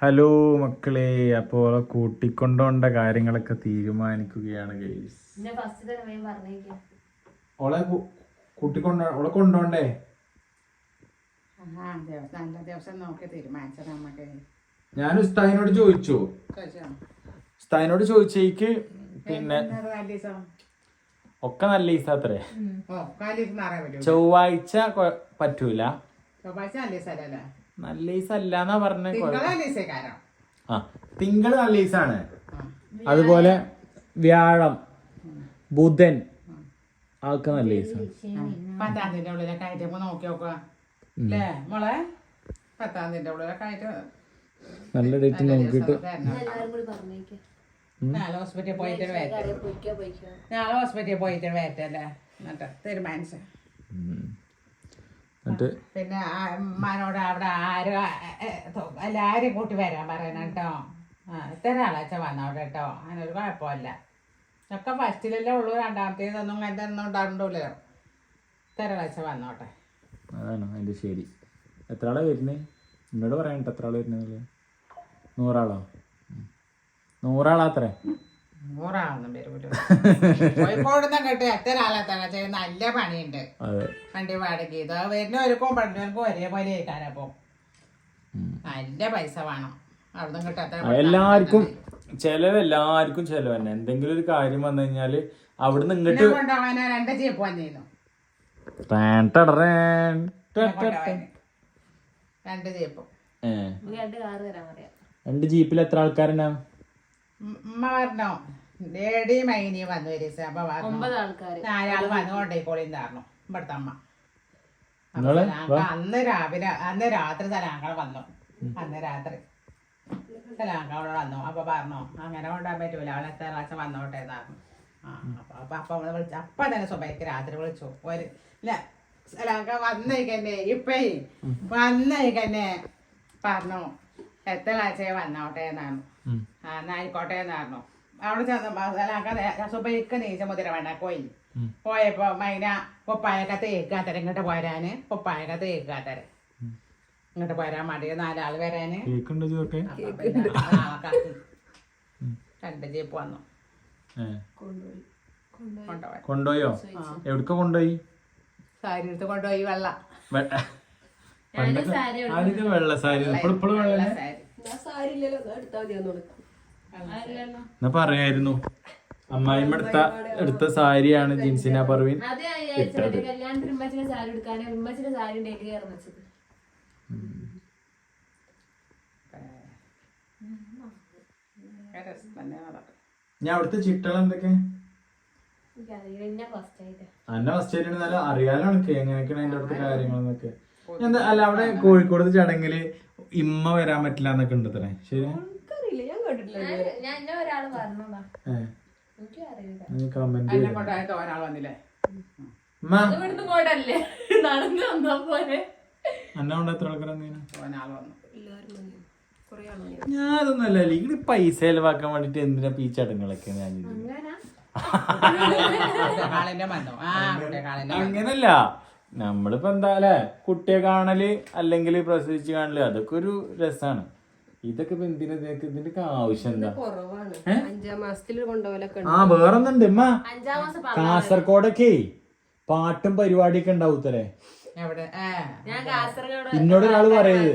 Hello മക്കളെ അപ്പോൾ കൂട്ടിക്കൊണ്ടോണ്ട കാര്യങ്ങളൊക്കെ തീരുമാനിക്കുകയാണ് ഗൈസ്. ഓളെ ഓളെ കൊണ്ടോണ്ടേ? ഞാൻ ഉസ്താദിനോട് ചോദിച്ചു. ഉസ്താദിനോട് ചോദിച്ചേക്ക് പിന്നെ ഒക്കെ നല്ല ഈസാത്രേ ചൊവ്വാഴ്ച പറ്റൂല. ചൊവ്വാഴ്ച നല്ല നല്ല ഈസല്ലാന്നാ പറഞ്ഞ തിങ്കള നല്ല ദിവസക്കാരോ ആ. തിങ്കൾ നല്ല ഈസാണ്. അതുപോലെ വ്യാഴം ബുധൻ അതൊക്കെ നല്ല ഈസാണ്. പത്താം തീയതി ഉള്ളിലൊക്കെ ആയിട്ട് നോക്കി നോക്കുക. അല്ലേ മോളെ? പത്താം തീയതി ഉള്ളിലൊക്കെ ആയിട്ട് നല്ല ഡേറ്റ് നോക്കിട്ട് നോക്കിയിട്ട്. നാളെ ഹോസ്പിറ്റലിൽ പോയിട്ട് നാളെ ഹോസ്പിറ്റലിൽ പോയിട്ട് വേറ്റല്ലേ എന്നിട്ട് തീരുമാനിച്ചു. എന്നിട്ട് പിന്നെ അമ്മാനോട് അവിടെ ആരും എല്ലാരും കൂട്ടി വരാൻ പറയണം കേട്ടോ. ഇത്തരം ആളാച്ച വന്നവിടെ കേട്ടോ. അതിനൊരു കുഴപ്പമില്ല. ഒക്കെ ഫസ്റ്റിലല്ലേ ഉള്ളൂ രണ്ടാമത്തേതൊന്നും അങ്ങനത്തെ ഒന്നും ഉണ്ടാകണ്ടല്ലോ ഇത്തരം ആളാച്ച വന്നോട്ടെ. അതാണ് അതിന്റെ ശരി. എത്ര ആളാ വരുന്നത് എന്നോട് പറയാനിട്ട് എത്ര ആൾ വരുന്നത് നൂറാളോ. നൂറാളാത്രേ നൂറാളൊന്നും വരൂല്ലോ കേട്ട് എത്ര നല്ല പണിയുണ്ട്. അതെ. വണ്ടി വാടക ഇത് വരുന്നവർക്കും പഠിക്കുന്നവർക്കും ഒരേപോലെ ആയിക്കാരപ്പം. നല്ല പൈസ വേണം. അവിടുന്ന് കിട്ടാത്ത എല്ലാവർക്കും ചെലവ് എല്ലാവർക്കും ചെലവ് തന്നെ. എന്തെങ്കിലും ഒരു കാര്യം വന്നു കഴിഞ്ഞാൽ അവിടുന്ന് ഇങ്ങോട്ട് രണ്ട് ജീപ്പ് വന്നിരുന്നു. രണ്ട് ജീപ്പും. രണ്ട് ജീപ്പിൽ എത്ര ആൾക്കാരുണ്ടാ ഉമ്മ ഡേഡി മൈനി വന്നു വരിച്ച അപ്പൊ ഒമ്പത് ആൾക്കാര്. നാലാൾ വന്നു കൊണ്ടേക്കോളിന്ന് ഇവിടുത്തെ അമ്മ. അന്ന് രാവിലെ അന്ന് രാത്രി തലാങ്കള വന്നു. അന്ന് രാത്രി തലാങ്കളോട് വന്നു. അപ്പൊ പറഞ്ഞു അങ്ങനെ കൊണ്ടുപോകാൻ പറ്റൂല അവളെ എത്ര പ്രാവശ്യം വന്നോട്ടെ എന്ന് പറഞ്ഞു. അപ്പൊ അപ്പൊ അവളെ വിളിച്ചു അപ്പൊ തന്നെ സുബൈക്ക് രാത്രി വിളിച്ചു. ഒരു ഇല്ല സലാങ്ക വന്നേക്കന്നെ ഇപ്പേ വന്നേക്കന്നെ പറഞ്ഞു എത്ര പ്രാവശ്യം വന്നോട്ടെ എന്നാണ് എന്നായിക്കോട്ടെ എന്ന് പറഞ്ഞു അവിടെ ചെന്ന സുബൈക്ക് നീച്ച മുതിര വേണ്ട കോയിൽ ഉം. പോയപ്പോ മൈന പൊപ്പായൊക്കെ തേക്കാത്തര ഇങ്ങോട്ട് പോരാന്. പൊപ്പായൊക്കെ തേക്കാത്തര ഇങ്ങോട്ട് പോരാൻ മടിയ നാലാൾ വരാന്. രണ്ട് ജീപ്പ് വന്നു. കൊണ്ടോയോ എവിടെ കൊണ്ടുപോയി. കൊണ്ടുപോയി. കൊണ്ടുപോയോ? എവിടക്ക കൊണ്ടുപോയി? സാരി എടുത്ത് കൊണ്ടുപോയി വെള്ളം. വെള്ള സാരി ഇപ്പോഴും വെള്ള വെള്ള സാരി. എന്നാ പറയായിരുന്നു. അമ്മായിമ്മ എടുത്ത എടുത്ത സാരിയാണ് ജിൻസിന പർവീൻ അത് ഞാൻ അവിടുത്തെ ചിട്ടകൾ എന്തൊക്കെ? അന്നെ ഫസ്റ്റ് ആയിട്ട് അറിയാലോ എനിക്ക് എങ്ങനെയൊക്കെയാണ് അതിന്റെ അടുത്ത കാര്യങ്ങളെന്നൊക്കെ. എന്താ അല്ല അവിടെ കോഴിക്കോട് ചടങ്ങിൽ ഇമ്മ വരാൻ പറ്റില്ല എന്നൊക്കെ ഉണ്ട് തന്നെ ശരി. ഞാനൊന്നല്ല ഇങ്ങനെ പൈസ ചെലവാക്കാൻ വേണ്ടിട്ട് എന്തിനാ ഈ ചടങ്ങുകളൊക്കെ ഞാൻ അങ്ങനല്ല. നമ്മളിപ്പോ എന്താ അല്ലെ? കുട്ടിയെ കാണൽ അല്ലെങ്കിൽ പ്രസവിച്ച് കാണൽ അതൊക്കെ ഒരു രസാണ്. ഇതൊക്കെ ഇപ്പൊ എന്തിനാ ഇതിനൊക്കെ ഇതിന്റെ ആവശ്യം എന്താ? കുറവാണ്. അഞ്ചാം മാസത്തിൽ കൊണ്ടുപോലൊക്കെ ആ വേറൊന്നുണ്ട്. ഉമ്മ കാസർഗോഡൊക്കെ പാട്ടും പരിപാടിയൊക്കെ ഉണ്ടാവും ഉത്തരേ എവിടെ? ആ ഞാൻ കാസർഗോഡ് എന്നോട് ഒരാൾ പറയത്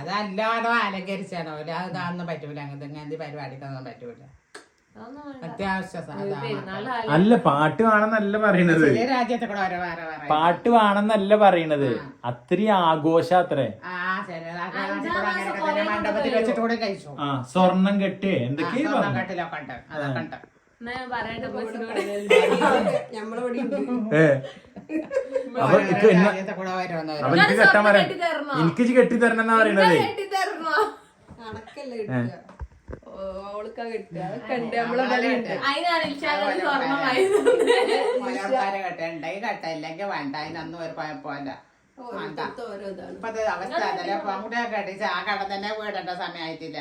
അതല്ലാതെ അലങ്കരിച്ചാണോ അതൊന്നും പറ്റൂല. അങ്ങനത്തെ അങ്ങനത്തെ പരിപാടിക്കൊന്നും പറ്റൂല. അല്ല പാട്ട് വേണമെന്നല്ല പറയണത്. പാട്ട് വേണമെന്നല്ല പറയണത്. അത്രയും ആഘോഷ അത്രേ. ആ സ്വർണം കെട്ടേ. എന്തൊക്കെയാ അപ്പൊ എനിക്ക് കെട്ടാൻ പറയാം? എനിക്ക് കെട്ടി തരണം എന്നാ പറയണത്. കണക്കല്ലേ ഓൾക്കാ കിട്ടുക. അതൊക്കെ ഉണ്ട്. നമ്മളെ ഉണ്ട്. വേണ്ട. അതിനൊന്നും ഒരു കുഴപ്പമില്ല ഓരോരുത്തർക്ക് ഓരോ ഇതാണ്. ഇപ്പത്തെ അവസ്ഥ. അതല്ലേ ഇപ്പൊ ആ കട തന്നെ വീടേണ്ട സമയമായിട്ടില്ല.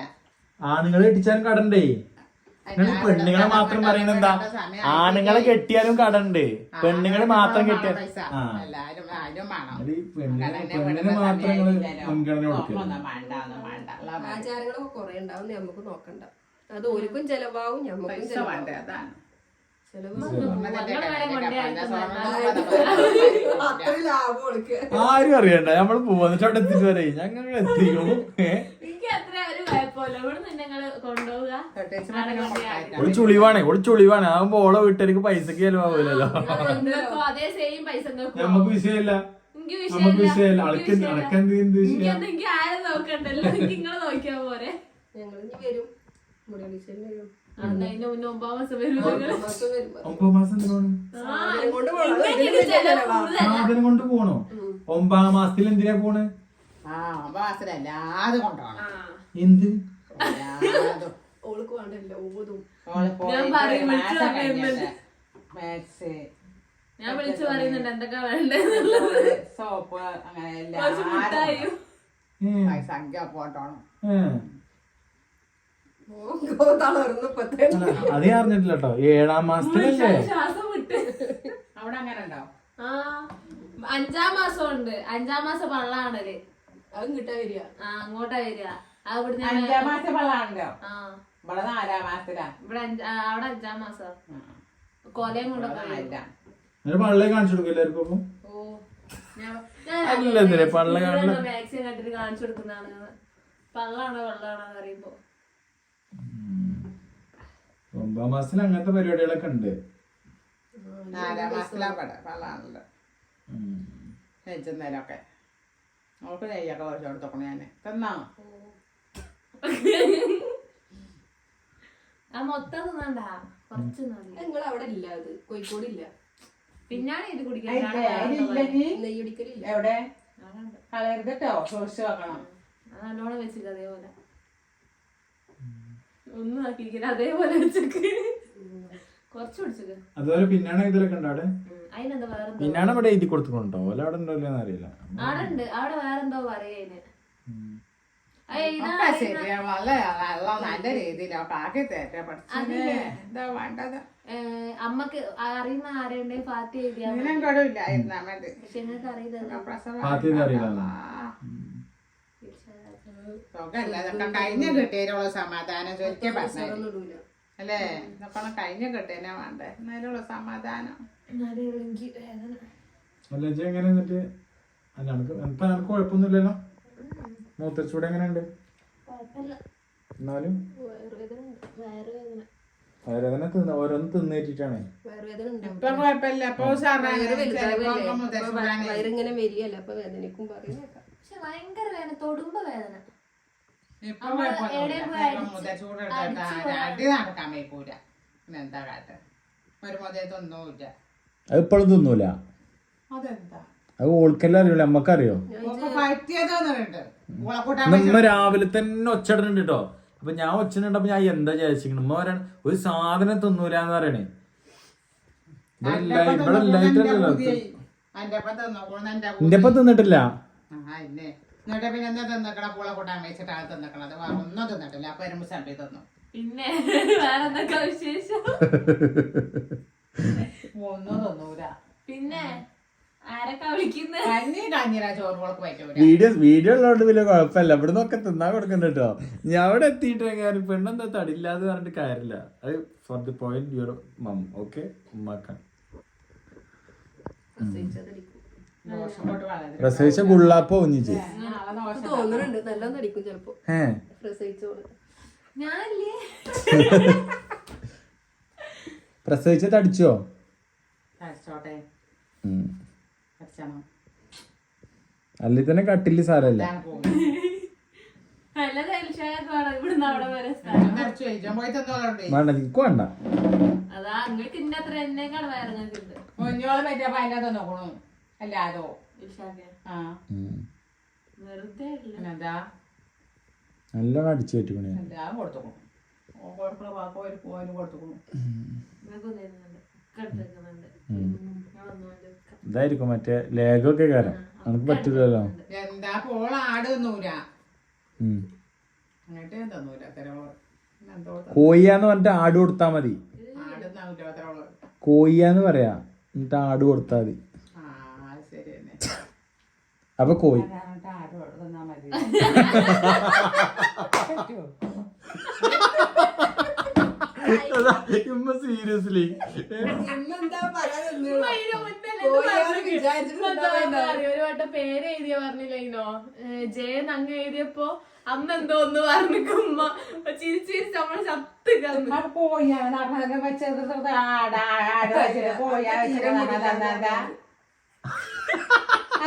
ആ നിങ്ങൾ കെട്ടിച്ചാലും കടണ്ടേ? എന്നിട്ട് പെണ്ണുങ്ങളെ മാത്രം പറയുന്നത് എന്താ? ആണുങ്ങളെ കെട്ടിയാലും കടണ്ട്. പെണ്ണുങ്ങളെ മാത്രം കെട്ടിയാൽ ആ. അത് ഈ പെണ്ണിന് പെണ്ണിന് മാത്രം. മുൻഗണന കൊടുക്കുക. ആചാരങ്ങളൊക്കെ കൊറേ ഉണ്ടാവും നമുക്ക് നോക്കണ്ട. അത് ഓർക്കും ചെലവാകും ഞമ്മക്കും ലാഭം കൊടുക്കുക ആരും അറിയണ്ട നമ്മൾ പോവാന്ന് അവിടെ എത്തിച്ചു വരെ ഞങ്ങൾ എത്തിക്കും ഏ? എനിക്ക് അത്ര ഒരു കുഴപ്പമില്ല ഇവിടെ നിന്ന് നിങ്ങൾ കൊണ്ടുപോവുക പ്രത്യേകിച്ച് മറ്റേ കൊടുക്കാത്ത. ഒരു ചുളിവാണേ ഒരു ചുളിവാണ് ആകുമ്പോ ഓളെ വീട്ടുകാർക്ക് പൈസക്ക് ചെലവാകൂലല്ലോ നമുക്ക് വിഷയമില്ല എനിക്ക് നമുക്ക് വിഷയമില്ല വിഷയമില്ല അളക്ക് എനിക്ക് വിഷയമില്ല. അളക്കെന്ത് എന്ത് എനിക്ക് വിഷയം അത് എനിക്ക് ആരും നോക്കണ്ടല്ലോ? എനിക്ക് നിങ്ങളെ നോക്കിയാ പോരെ. ഞങ്ങൾ ഇനി വരും. മുരളീശ്വരൻ വരും. അതിന്റെ മുന്നേ വരും നിങ്ങൾ. മാസം വരും. ഒമ്പത് മാസം കൊണ്ട് പോണം. ഒമ്പതാം മാസത്തിൽ എന്തിനാ പോണ്? ആ മാസത്തിൽ എല്ലാതും കൊണ്ടുപോകണം ആ. എന്ത്? ഓൾക്ക് വേണ്ടല്ല ഓതും. ഞാൻ പറയും, വിളിച്ച് പറയുന്നുണ്ട്. മാത്സ് ഞാൻ വിളിച്ചു പറയുന്നുണ്ട് എന്തൊക്കെ വേണ്ടത് സോപ്പ് അങ്ങനെ എല്ലാരും സംഖ്യ പോട്ടോണം. അത് ഞാൻ അറിഞ്ഞിട്ടില്ല കേട്ടോ ഏഴാം മാസത്തിലല്ലേ? വിട്ട്. അവിടെ അങ്ങനെ ഉണ്ടോ? ആ അഞ്ചാം മാസം ഉണ്ട്. അഞ്ചാം മാസം പള്ളാണൽ അതും കിട്ടാ വരിക. ആ അങ്ങോട്ടാ വരിക. ഞാൻ അഞ്ചാം മാസം വെള്ളാണല്ലോ ആ. ഇവിടെ നാലാം മാസത്തിലാ. ഇവിടെ അഞ്ച- ആ, അവിടെ അഞ്ചാം മാസം. കൊലയും കൂടെ എന്നിട്ട് പള്ളേ കാണിച്ചു കൊടുക്കും എല്ലാവർക്കും അപ്പം ഓ ഞാൻ- ഞാൻ അല്ല എന്തിനാ? പള്ള കണ്ടിട്ട് കാണിച്ചു കൊടുക്കുന്നതാണ്. പള്ളാണോ വെള്ളാണോ അറിയുമ്പോ. ഒമ്പതാം മാസത്തിൽ അങ്ങനത്തെ പരിപാടികളൊക്കെ ഉണ്ട്. നാലാം മാസത്തിലാ ഇവിടെ വെള്ളാണല്ലോ ഉം. അവൾക്ക് നെയ്യൊക്കെ കുറച്ച് കൊടുത്തോക്കണം ഞാൻ തന്നോ? ആ മൊത്തം തിന്നണ്ട. കുറച്ച് നിങ്ങൾ അവിടെ ഇല്ല അത്. കോഴിക്കോട് ഇല്ല പിന്നാണ് ഇത് കുടിക്കാൻ. നെയ്യ് ഒടിക്കലില്ല എവിടെ? കളയരുത് കേട്ടോ സൂക്ഷിച്ച് വെക്കണം. നല്ലോണം വെച്ചില്ല അതേപോലെ. ഒന്നും ആക്കിയിരിക്കില്ല അതേപോലെ വെച്ചേക്ക്. കുറച്ച് കുടിച്ചത് അതുപോലെ പിന്നാണ് ഇതിലൊക്കെ ഉണ്ട്. അവിടെ അതിനെന്താ വേറെ പിന്നാണ് ഇവിടെ എഴുതി കൊടുത്തിട്ടുണ്ടോ? അല്ല അവിടെ ഉണ്ടോ അറിയില്ല. അവിടെ ഉണ്ട്. അവിടെ വേറെന്തോ ഇതാ ഒക്കെ ശരിയാ നല്ല നല്ല നല്ല രീതിയിലൊക്കെ ആക്കി തേറ്റ പഠിച്ചേ എന്താ വേണ്ടത്? ഏ, അമ്മയ്ക്ക് അറിയുന്ന ആരെയുണ്ടെ ഫാത്തി എഴുതിയാ മതി. പക്ഷെ നിങ്ങൾക്ക് അറിയില്ല. കഴിഞ്ഞ കിട്ടിയതിനുള്ള സമാധാനം ചൊരിക്കെ പറഞ്ഞു അല്ലേ? ഇതൊക്കെ കഴിഞ്ഞ കിട്ടിയതിനാ വേണ്ടേ? എന്നാലുള്ള സമാധാനം. അല്ല എങ്ങനെ എന്നിട്ട്? അല്ല എനിക്ക് എനിക്ക് കുഴപ്പമൊന്നുമില്ലല്ലോ? മൂത്തച്ചൂടെ എങ്ങനെയുണ്ട്? എന്നാലും? വയറുവേദന. തിന്ന ഓരോന്ന് തിന്നേറ്റിട്ടാണ്. വയറിങ്ങനെ വരികയല്ല. അപ്പൊ വേദനക്കും പറയുന്നേക്കാം പക്ഷെ ഭയങ്കര വേദന തൊടുമ്പോ വേദന. അത് ഇപ്പോഴും തിന്നൂല? അതെന്താ? അത് ഓൾക്കെല്ലാം അറിയില്ല നമ്മക്കറിയോ നമ്മ രാവിലെ തന്നെ ഒച്ചടനുണ്ട് കേട്ടോ അപ്പൊ ഞാൻ ഒച്ചനുണ്ടപ്പോ ഞാൻ എന്താ വിചാരിച്ചിരിക്കണം? ഉമ്മ പറയണ ഒരു സാധനം തിന്നൂല എന്ന് പറയണേ ഇവിടെ ഇല്ലായിട്ടല്ലോ എന്റെ ഒപ്പം ഒപ്പം തിന്നിട്ടില്ല? എന്നിട്ട് പിന്നെ എന്താ തിന്നക്കണ? പൂള കൂട്ടാൻ വെച്ചിട്ട് ആ തിന്നക്കണത് വേറെ ഒന്നും തിന്നിട്ടില്ല. അപ്പൊ വരുമ്പോ ചമ്പി തിന്നു. പിന്നെ വേറെ എന്തൊക്കെ വിശേഷം? ഒന്നും തിന്നൂല. പിന്നെ? വീഡിയോ വീഡിയോ ഉള്ളതുകൊണ്ട് വലിയ കുഴപ്പമില്ല. ഇവിടെ നിന്നൊക്കെ തിന്നാൻ കൊടുക്കണ്ട കേട്ടോ ഞാൻ അവിടെ എത്തിയിട്ട് കാര്യം പെണ്ണെന്താ തടില്ലാന്ന് പറഞ്ഞിട്ട് കാര്യമില്ല. അത് for the point your mum okay ഉമ്മാക്കാൻ പ്രസവിച്ച ഗുള്ളാപ്പോ ഒന്നിച്ച് തോന്നുന്നുണ്ട് ചെലപ്പോ. പ്രസവിച്ചോൾ. ഞാനില്ലേ? പ്രസവിച്ച തടിച്ചോ? കഴിച്ചോട്ടെ ഉം. കഴിച്ചണം അല്ലെ തന്നെ കട്ടില്ല സാരല്ല? നല്ല വേണ്ട എനിക്ക് വേണ്ട. ഇന്ന അത്ര ഇതായിരിക്കും മറ്റേ ലേഖമൊക്കെ കാരണം നമുക്ക് പറ്റില്ലല്ലോ എന്താ പോള ആട് തിന്നൂല. അങ്ങോട്ട് തന്നൂല. കോയ്യാന്ന് പറഞ്ഞിട്ട് ആട് കൊടുത്താ മതി. കോയ്യാന്ന് പറയാ. എന്നിട്ട് ആട് കൊടുത്താ മതി. അപ്പൊ കോയി. ആട് മതി സീരിയസ്ലി ഒരു വട്ടം പേര് എഴുതിയ പറഞ്ഞില്ലോ ജയ നങ്ങ എഴുതിയപ്പോ അന്ന് എന്തോ ഒന്ന് പറഞ്ഞിക്കുമ്പോ ചിരിച്ചു ചിരിച്ച് നമ്മൾ ചത്ത്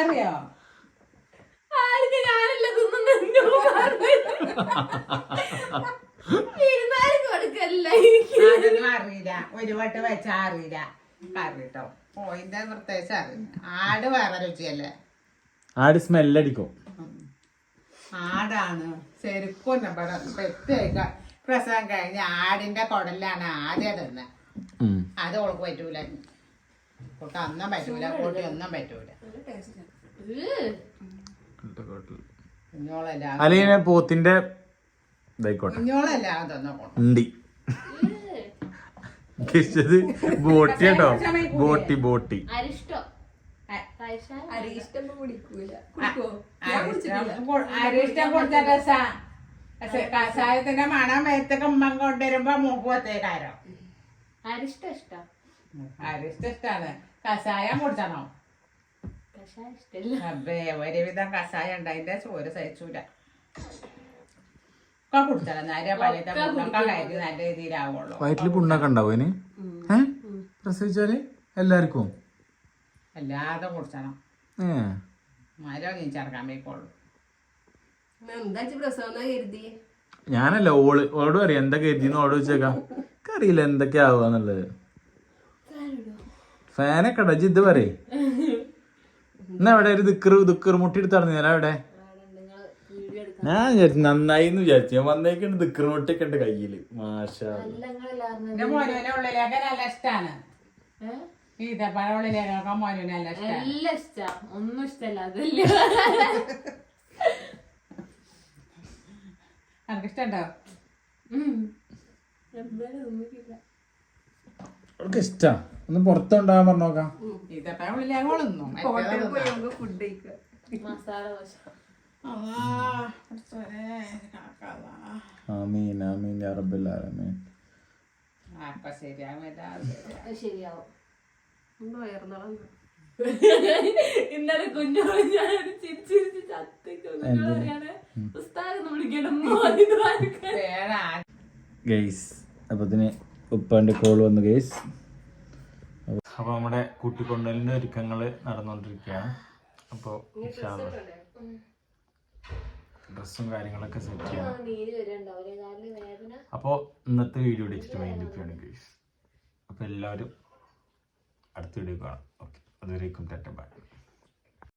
അറിയോ ആർക്ക് ഞാനല്ല തിന്നുന്നു ഇരുന്നാലും കൊടുക്കല്ല? എനിക്ക് അതൊന്നും അറിയില്ല. ഒരു വട്ട് വെച്ചാ അറിയില്ല. കറി പോയിന്റെ പ്രത്യേകിച്ച് അറിയില്ല. ആട് വേറെ രുചിയല്ലേ? ആട് സ്മെല്ലടിക്കോ? ആടാണ്. ശരിക്കും പ്രത്യേക പ്രസവം കഴിഞ്ഞ് ആടിന്റെ കുടലാണ് ആദ്യം തന്നെ. അത് ഓൾക്ക് പറ്റൂല. കൂട്ട ഒന്നും പറ്റൂല. കൂട്ടി. ഒന്നും പറ്റൂല. അല്ലെങ്കിൽ പോത്തിന്റെ ഇതായിക്കോട്ടെ. ഉണ്ടി. ഉദ്ദേശിച്ചത് ബോട്ടി കേട്ടോ. ബോട്ടി ബോട്ടി. അരിഷ്ടം. അരിഷ്ടം കുടിക്കൂല. കുടിക്കോ? അരിഷ്ടം കൊടുത്ത രസ. കഷായത്തിന്റെ മണം മേത്തൊക്കെ ഉമ്മൻ കൊണ്ടുവരുമ്പോ മൂക്കുവത്തേക്കാരോ അരിഷ്ടം ഇഷ്ടം. അരിഷ്ടം ഇഷ്ടാണ്. കഷായം കുടിച്ചണോ? കഷായം ഇഷ്ടല്ല. അబ్బേ ഒരുവിധം കഷായം ഉണ്ട്. അതിന്റെ ചോര സഹിച്ചൂല. ഒക്കെ കയറ്റി നല്ല രീതിയിലാവുള്ളൂ വയറ്റിൽ പുണ്ണൊക്കെ ഉണ്ടാവും അതിന് പ്രസവിച്ചാൽ എല്ലാവർക്കും? ഏ. മരം എന്താ പ്രസവം കരുതി? ഞാനല്ല ഓൾ ഓടും അറിയാം എന്താ കരുതിന്ന് ഓട് വെച്ചേക്കാം അറിയില്ല എന്തൊക്കെ ആവുകന്നുള്ളത് ഫാനൊക്കെ ഇടാ ഇത് പറയേ. എന്നാ എവിടെ ഒരു ദുക്കർ ദിക്കറ് മുട്ടി എടുത്ത് അവിടെ? എവിടെ ഞാൻ വിചാരിച്ചു നന്നായി എന്ന് വിചാരിച്ചു. ഞാൻ വന്നേക്കുണ്ട് ദിക്കറോട്ടൊക്കെ ഉണ്ട് കയ്യിൽ. മാഷാ എന്റെ മോനുവിന്റെ ഉള്ളിലേക്ക് നല്ല ഇഷ്ടാണ്. ഈത്തപ്പഴ ഉള്ളിലേക്കൊക്കെ മോനുവിന് നല്ല ഇഷ്ടാണ് എല്ലാം ഇഷ്ടാ. ഒന്നും ഇഷ്ടല്ല അതല്ല. എനിക്ക് ഇഷ്ടണ്ടോ? അവൾക്ക് ഇഷ്ടാ. ഒന്ന് പുറത്തുണ്ടാകാൻ പറഞ്ഞോക്കാം ഈത്തപ്പഴ ഉള്ളിലേക്ക് ഫുഡ് കഴിക്കാം. മസാല ദോശ. ആമീൻ ആമീൻ യാ റബ്ബൽ ആലമീൻ. അപ്പൊ ശരിയാവില്ല അത് ശരിയാവും. ഇന്നലെ കുഞ്ഞോളെ ഞാൻ ചിരിച്ചിരിച്ച് ചത്ത്. കുഞ്ഞോളെ പറയാണ് ഉസ്താദ് വിളിക്കണം മോദിന്ന് വാങ്ങിക്കാൻ. വേണ ഗെയ്സ് അപ്പൊ ഉപ്പാന്റെ കോൾ വന്നു ഗെയ്സ്. അപ്പൊ നമ്മുടെ കൂട്ടിക്കൊണ്ടലിന്റെ ഒരുക്കങ്ങൾ നടന്നുകൊണ്ടിരിക്കുകയാണ് അപ്പോൾ ഡ്രസ്സും കാര്യങ്ങളൊക്കെ സെറ്റ് ചെയ്യണം. വേദന. അപ്പോൾ ഇന്നത്തെ വീഡിയോ മൈൻഡ് ഒക്കെയാണ് ഗെയ്സ് അപ്പോൾ എല്ലാവരും അടുത്ത വീഡിയോ കാണാം. ഓക്കെ അതുവരേക്കും തെറ്റ ബൈ